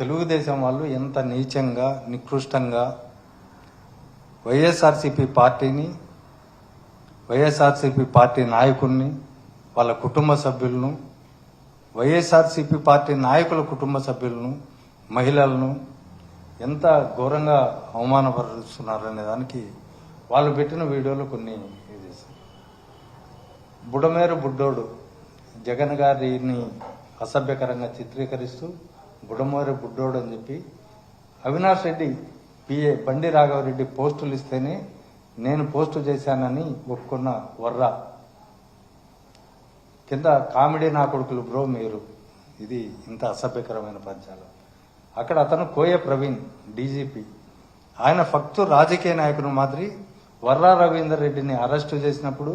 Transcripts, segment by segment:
తెలుగుదేశం వాళ్ళు ఎంత నీచంగా నికృష్టంగా వైఎస్ఆర్సీపీ పార్టీని వైఎస్ఆర్సీపీ పార్టీ నాయకుల్ని వాళ్ళ కుటుంబ సభ్యులను వైఎస్ఆర్సీపీ పార్టీ నాయకుల కుటుంబ సభ్యులను మహిళలను ఎంత ఘోరంగా అవమానపరుస్తున్నారనే దానికి వాళ్ళు పెట్టిన వీడియోలు కొన్ని ఇది బుడమేరు బుడ్డోడు జగన్ గారిని అసభ్యకరంగా చిత్రీకరిస్తూ బుడమేరు బుడ్డోడు అని చెప్పి అవినాష్ రెడ్డి పిఏ బండి రాఘవరెడ్డి పోస్టులు ఇస్తేనే నేను పోస్టు చేశానని ఒప్పుకున్న వర్రా. కింద కామెడీ నా కొడుకులు బ్రో మీరు. ఇది ఇంత అసభ్యకరమైన పద్యాలు అక్కడ అతను కోయ ప్రవీణ్ డీజీపీ ఆయన ఫక్తు రాజకీయ నాయకుడు మాదిరి వర్రా రవీందర్ రెడ్డిని అరెస్టు చేసినప్పుడు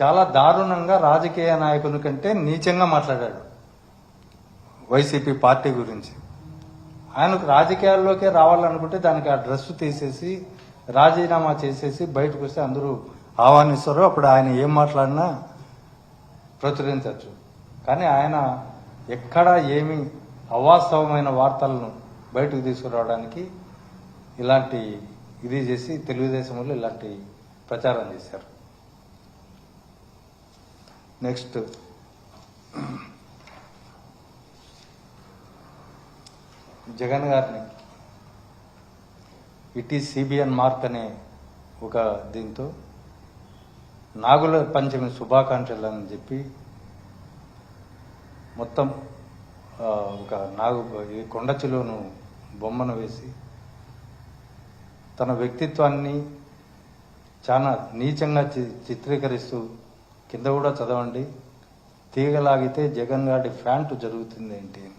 చాలా దారుణంగా రాజకీయ నాయకుని కంటే నీచంగా మాట్లాడాడు. వైసీపీ పార్టీ గురించి. ఆయనకు రాజకీయాల్లోకే రావాలనుకుంటే దానికి ఆ డ్రెస్ తీసేసి రాజీనామా చేసేసి బయటకు వస్తే అందరూ ఆహ్వానిస్తారు అప్పుడు ఆయన ఏం మాట్లాడినా ప్రచురించవచ్చు. కానీ ఆయన ఎక్కడా ఏమి అవాస్తవమైన వార్తలను బయటకు తీసుకురావడానికి ఇలాంటి ఇది చేసి తెలుగుదేశంలో ఇలాంటి ప్రచారం చేశారు. నెక్స్ట్. జగన్ గారిని. ఇట్ సిబిఎన్ మార్క్ అనే ఒక దీంతో నాగుల పంచమి శుభాకాంక్షలు అని చెప్పి మొత్తం ఒక నాగు ఈ కొండ చిలువను బొమ్మను వేసి తన వ్యక్తిత్వాన్ని చాలా నీచంగా చి- చిత్రీకరిస్తూ కింద కూడా చదవండి. తీగలాగితే జగన్ గారి ఫ్యాంటు జరుగుతుంది ఏంటి అని.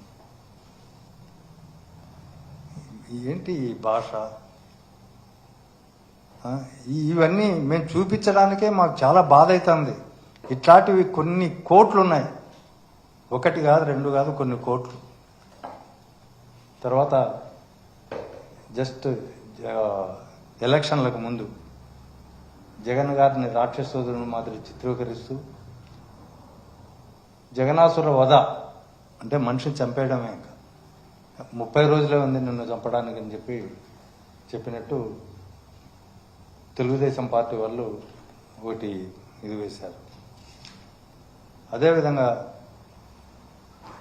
ఏంటి ఈ భాష? ఇవన్నీ మేము చూపించడానికే మాకు చాలా బాధ అవుతుంది ఇట్లాంటివి కొన్ని కోట్లు ఉన్నాయి ఒకటి కాదు రెండు కాదు కొన్ని కోట్లు. తర్వాత జస్ట్ ఎలక్షన్లకు ముందు జగన్ గారిని రాక్షసోదరుని మాదిరి చిత్రీకరిస్తూ జగనాసుర వధ అంటే మనిషిని చంపేయడమే ఇంకా. ముప్పై రోజులే ఉంది నిన్ను చంపడానికి అని చెప్పి చెప్పినట్టు తెలుగుదేశం పార్టీ వాళ్ళు ఒకటి ఇది వేశారు. అదేవిధంగా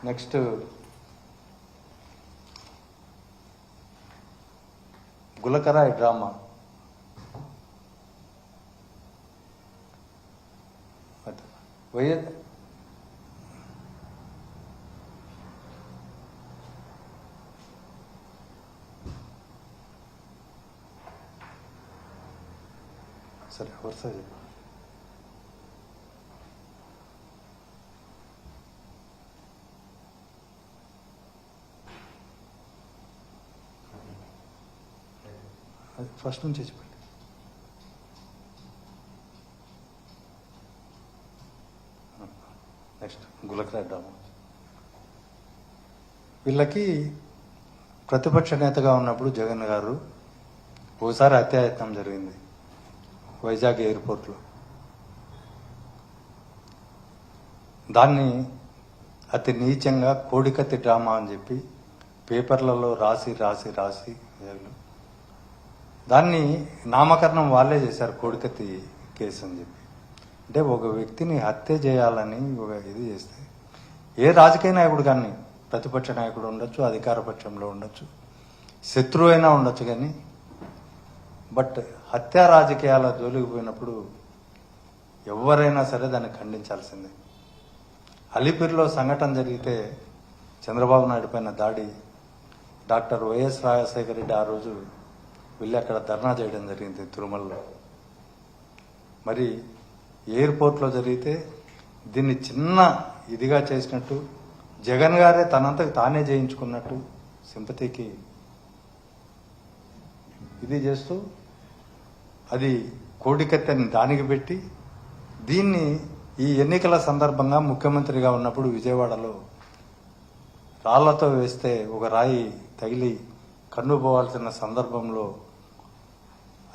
నెక్స్ట్ గులకరాయ్ డ్రామా. వైఎస్ సరే వరుస చెప్పు అది ఫస్ట్ నుంచి చెప్పండి నెక్స్ట్ గులకరాయ్ డ్రామా వీళ్ళకి ప్రతిపక్ష నేతగా ఉన్నప్పుడు జగన్ గారు ఓసారి హత్యాయత్నం జరిగింది. వైజాగ్ ఎయిర్పోర్ట్లో. దాన్ని అతి నీచంగా కోడికత్తి డ్రామా అని చెప్పి పేపర్లలో రాసి రాసి రాసి దాన్ని నామకరణం వాళ్ళే చేశారు కోడికత్తి కేసు అని చెప్పి. అంటే ఒక వ్యక్తిని హత్య చేయాలని ఒక ఇది చేస్తే ఏ రాజకీయ నాయకుడు కానీ ప్రతిపక్ష నాయకుడు ఉండొచ్చు అధికార పక్షంలో ఉండొచ్చు శత్రువైనా ఉండొచ్చు కానీ బట్ హత్యా రాజకీయాల జోలికి పోయినప్పుడు ఎవరైనా సరే దాన్ని ఖండించాల్సిందే. అలిపిరిలో సంఘటన జరిగితే చంద్రబాబు నాయుడు పైన దాడి డాక్టర్ వైఎస్ రాజశేఖర రెడ్డి ఆ రోజు వెళ్ళి అక్కడ ధర్నా చేయడం జరిగింది తిరుమలలో. మరి ఎయిర్పోర్ట్లో జరిగితే దీన్ని చిన్న ఇదిగా చేసినట్టు జగన్ గారే తనంతకు తానే చేయించుకున్నట్టు సింపతికి ఇది చేస్తూ అది కోడికత్తెని దానికి పెట్టి దీన్ని ఈ ఎన్నికల సందర్భంగా ముఖ్యమంత్రిగా ఉన్నప్పుడు విజయవాడలో రాళ్ళతో వేస్తే ఒక రాయి తగిలి కన్ను పోవాల్సిన సందర్భంలో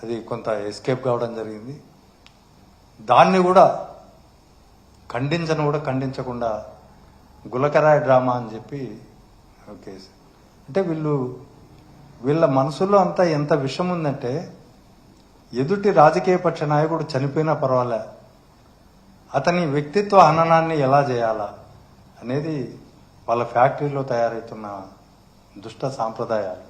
అది కొంత ఎస్కేప్ కావడం జరిగింది. దాన్ని కూడా ఖండించను కూడా ఖండించకుండా గులకరాయ డ్రామా అని చెప్పి ఓకే అంటే వీళ్ళు వీళ్ళ మనసులో అంతా ఎంత విషం ఉందంటే ఎదుటి రాజకీయ పక్ష నాయకుడు చనిపోయినా పర్వాలే. అతని వ్యక్తిత్వ హననాన్ని ఎలా చేయాలా అనేది వాళ్ళ ఫ్యాక్టరీలో తయారవుతున్న దుష్ట సాంప్రదాయాలు.